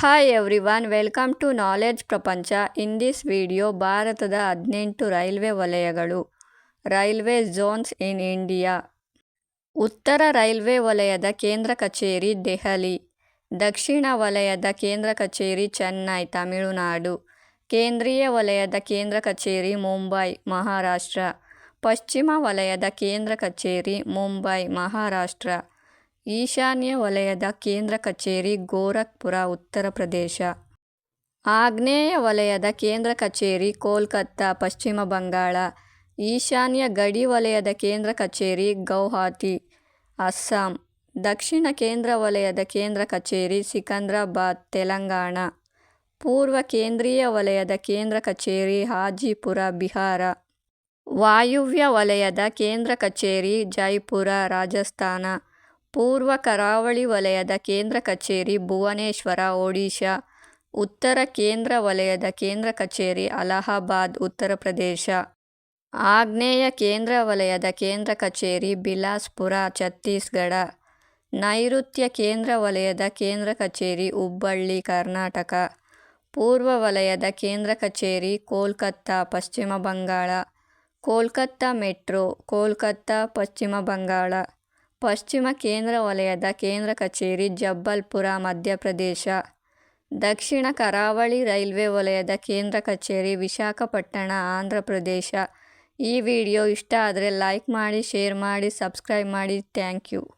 Hi everyone welcome to knowledge Prapancha in this video ಭಾರತದ ಹದಿನೆಂಟು railway ವಲಯಗಳು, railway zones in India ಉತ್ತರ railway ವಲಯದ ಕೇಂದ್ರ ಕಚೇರಿ, ದೆಹಲಿ. ದಕ್ಷಿಣ ವಲಯದ ಕೇಂದ್ರ ಕಚೇರಿ, ಚೆನ್ನೈ, ತಮಿಳುನಾಡು. ಕೇಂದ್ರೀಯ ವಲಯದ ಕೇಂದ್ರ ಕಚೇರಿ, ಮುಂಬೈ, ಮಹಾರಾಷ್ಟ್ರ. ಪಶ್ಚಿಮ ವಲಯದ ಕೇಂದ್ರ ಕಚೇರಿ, ಮುಂಬೈ, ಮಹಾರಾಷ್ಟ್ರ. ಈಶಾನ್ಯ ವಲಯದ ಕೇಂದ್ರ ಕಚೇರಿ ಗೋರಖ್ಪುರ, ಉತ್ತರ ಪ್ರದೇಶ. ಆಗ್ನೇಯ ವಲಯದ ಕೇಂದ್ರ ಕಚೇರಿ ಕೋಲ್ಕತ್ತಾ, ಪಶ್ಚಿಮ ಬಂಗಾಳ. ಈಶಾನ್ಯ ಗಡಿ ವಲಯದ ಕೇಂದ್ರ ಕಚೇರಿ ಗೌಹಾತಿ ಅಸ್ಸಾಂ. ದಕ್ಷಿಣ ಕೇಂದ್ರ ವಲಯದ ಕೇಂದ್ರ ಕಚೇರಿ ಸಿಕಂದ್ರಾಬಾದ್, ತೆಲಂಗಾಣ. ಪೂರ್ವ ಕೇಂದ್ರೀಯ ವಲಯದ ಕೇಂದ್ರ ಕಚೇರಿ ಹಾಜಿಪುರ, ಬಿಹಾರ. ವಾಯುವ್ಯ ವಲಯದ ಕೇಂದ್ರ ಕಚೇರಿ ಜೈಪುರ, ರಾಜಸ್ಥಾನ. ಪೂರ್ವ ಕರಾವಳಿ ವಲಯದ ಕೇಂದ್ರ ಕಚೇರಿ, ಭುವನೇಶ್ವರ, ಒಡಿಶಾ. ಉತ್ತರ ಕೇಂದ್ರ ವಲಯದ ಕೇಂದ್ರ ಕಚೇರಿ, ಅಲಹಾಬಾದ್, ಉತ್ತರ ಪ್ರದೇಶ. ಆಗ್ನೇಯ ಕೇಂದ್ರ ವಲಯದ ಕೇಂದ್ರ ಕಚೇರಿ, ಬಿಲಾಸ್ಪುರ, ಛತ್ತೀಸ್ಗಢ. ನೈಋತ್ಯ ಕೇಂದ್ರ ವಲಯದ ಕೇಂದ್ರ ಕಚೇರಿ, ಹುಬ್ಬಳ್ಳಿ, ಕರ್ನಾಟಕ. ಪೂರ್ವ ವಲಯದ ಕೇಂದ್ರ ಕಚೇರಿ, ಕೋಲ್ಕತ್ತಾ, ಪಶ್ಚಿಮ ಬಂಗಾಳ. ಕೋಲ್ಕತ್ತಾ ಮೆಟ್ರೋ, ಕೋಲ್ಕತ್ತಾ, ಪಶ್ಚಿಮ ಬಂಗಾಳ. ಪಶ್ಚಿಮ ಕೇಂದ್ರ ವಲಯದ ಕೇಂದ್ರ ಕಚೇರಿ ಜಬ್ಬಲ್ಪುರ, ಮಧ್ಯಪ್ರದೇಶ. ದಕ್ಷಿಣ ಕರಾವಳಿ ರೈಲ್ವೆ ವಲಯದ ಕೇಂದ್ರ ಕಚೇರಿ ವಿಶಾಖಪಟ್ಟಣ ಆಂಧ್ರ ಪ್ರದೇಶ ಈ ವಿಡಿಯೋ ಇಷ್ಟ ಆದರೆ ಲೈಕ್ ಮಾಡಿ, ಶೇರ್ ಮಾಡಿ, ಸಬ್ಸ್ಕ್ರೈಬ್ ಮಾಡಿ. Thank you.